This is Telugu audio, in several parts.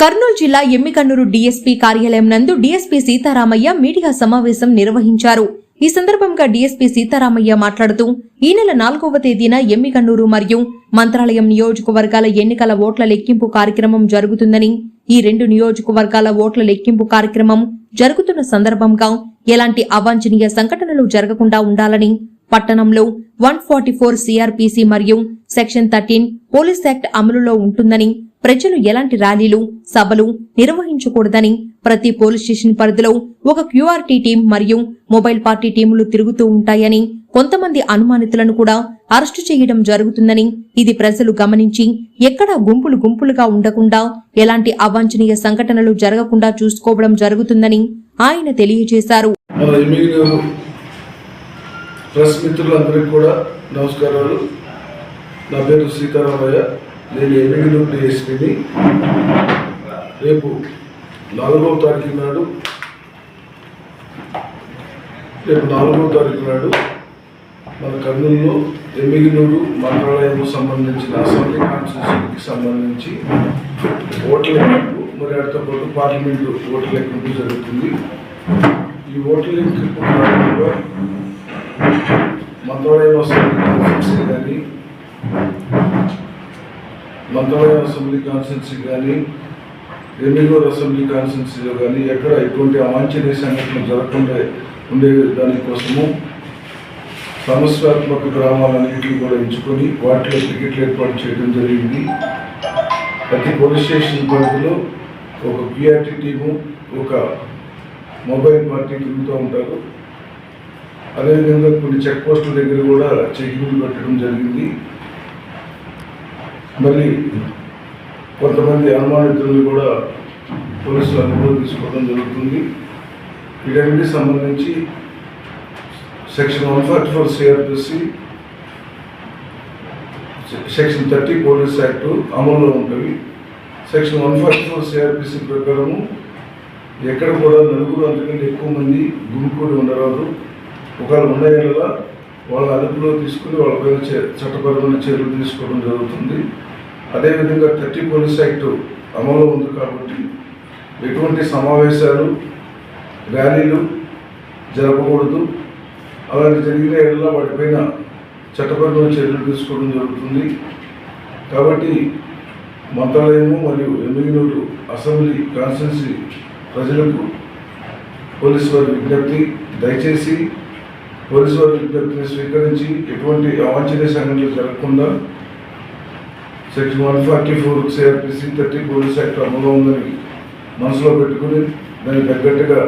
కర్నూలు జిల్లా ఎమ్మికన్నూరు డీఎస్పీ కార్యాలయం నందు డీఎస్పీ సీతారామయ్య మీడియా సమావేశం నిర్వహించారు. ఈ సందర్భంగా డీఎస్పీ సీతారామయ్య మాట్లాడుతూ ఈ నెల నాలుగవ తేదీన ఎమ్మికన్నూరు మరియు మంత్రాలయం నియోజకవర్గాల ఎన్నికల ఓట్ల లెక్కింపు కార్యక్రమం జరుగుతుందని ఈ రెండు నియోజకవర్గాల ఓట్ల లెక్కింపు కార్యక్రమం జరుగుతున్న సందర్భంగా ఎలాంటి అవాంఛనీయ సంఘటనలు జరగకుండా ఉండాలని పట్టణంలో వన్ ఫార్టీ ఫోర్ సిఆర్పిసి మరియు సెక్షన్ థర్టీన్ పోలీస్ యాక్ట్ అమలులో ఉంటుందని ప్రజలు ఎలాంటి ర్యాలీలు సభలు నిర్వహించకూడదని ప్రతి పోలీస్ స్టేషన్ పరిధిలో ఒక క్యూఆర్టీ టీం మరియు మొబైల్ పార్టీ టీములు తిరుగుతూ ఉంటాయని కొంతమంది అనుమానితులను కూడా అరెస్టు చేయడం జరుగుతుందని ఇది ప్రజలు గమనించి ఎక్కడా గుంపులు గుంపులుగా ఉండకుండా ఎలాంటి అవాంఛనీయ సంఘటనలు జరగకుండా చూసుకోవడం జరుగుతుందని ఆయన తెలియజేశారు. ప్రెస్ మిత్రులందరికీ కూడా నమస్కారాలు. నా పేరు సీతారామయ్య నేను ఎమ్మిగినూరు డిఎస్పీని రేపు నాలుగవ తారీఖు నాడు రేపు నాలుగవ తారీఖు నాడు మన కర్నూలులో ఎమ్మిగినూరు మంత్రాలయంకు సంబంధించిన అసెంబ్లీ కాన్స్టిట్యూషన్కి సంబంధించి ఓట్ల లెక్కింపు మరి వాటితో పాటు పార్లమెంటు ఓట్ల లెక్కింపు జరుగుతుంది. ఈ ఓట్ల లెక్కింపు మంత్రాలయం అసెంబ్లీ కాన్స్టిట్యూషన్ కానీ మంత్రాలయ అసెంబ్లీ కాన్స్టిట్యూన్సీ కానీ ఎమ్మిగూరు అసెంబ్లీ కాన్స్టిట్యూన్సీలో కానీ ఎక్కడ ఎటువంటి అవాంఛనీయ సంఘటనలు జరగకుండా ఉండే దానికోసము సమస్యాత్మక గ్రామాలన్నింటినీ కూడా ఎంచుకొని వాటిలో టికెట్లు ఏర్పాటు చేయడం జరిగింది. ప్రతి పోలీస్ స్టేషన్ పరిధిలో ఒక పిఆర్టీ టీము ఒక మొబైల్ పార్టీ తిరుగుతూ ఉంటారు. అదేవిధంగా కొన్ని చెక్ పోస్టుల దగ్గర కూడా చెకింగ్లు పెట్టడం జరిగింది. మళ్ళీ కొంతమంది అనుమానితులను కూడా పోలీసులు అదుపులో తీసుకోవడం జరుగుతుంది. వీటన్నిటి సంబంధించి section one forty four CrPC section thirty police act అమల్లో ఉంటుంది. Section one forty four CrPC ప్రకారము ఎక్కడ కూడా నలుగురు అంతకంటే ఎక్కువ మంది గుమికూడి ఉండరాదు. ఒకవేళ ఉన్న వాళ్ళ అదుపులో తీసుకుని వాళ్ళపైన చే- చట్టపరమైన చర్యలు తీసుకోవడం జరుగుతుంది. అదేవిధంగా థర్టీ పోలీస్ యాక్ట్ అమలు ఉంది కాబట్టి ఎటువంటి సమావేశాలు ర్యాలీలు జరపకూడదు. అలాంటి జరిగిన ఏళ్ళ వాటిపైన చట్టపరమైన చర్యలు తీసుకోవడం జరుగుతుంది. కాబట్టి మంత్రాలయము మరియు ఎమ్మెల్యేలు అసెంబ్లీ కాన్స్టిట్యున్సీ ప్రజలకు పోలీసు వారి విజ్ఞప్తి దయచేసి పోలీసు వారి విజ్ఞప్తిని స్వీకరించి ఎటువంటి అవాంఛనీయ సంఘటనలు జరగకుండా section one forty four CrPC thirty police act అమలు ఉందని మనసులో పెట్టుకుని దానికి తగ్గట్టుగా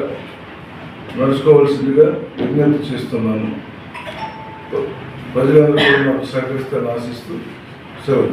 నడుచుకోవాల్సిందిగా విజ్ఞప్తి చేస్తున్నాను. ప్రజలందరూ కూడా నాకు సహకరిస్తాను ఆశిస్తూ సెలవు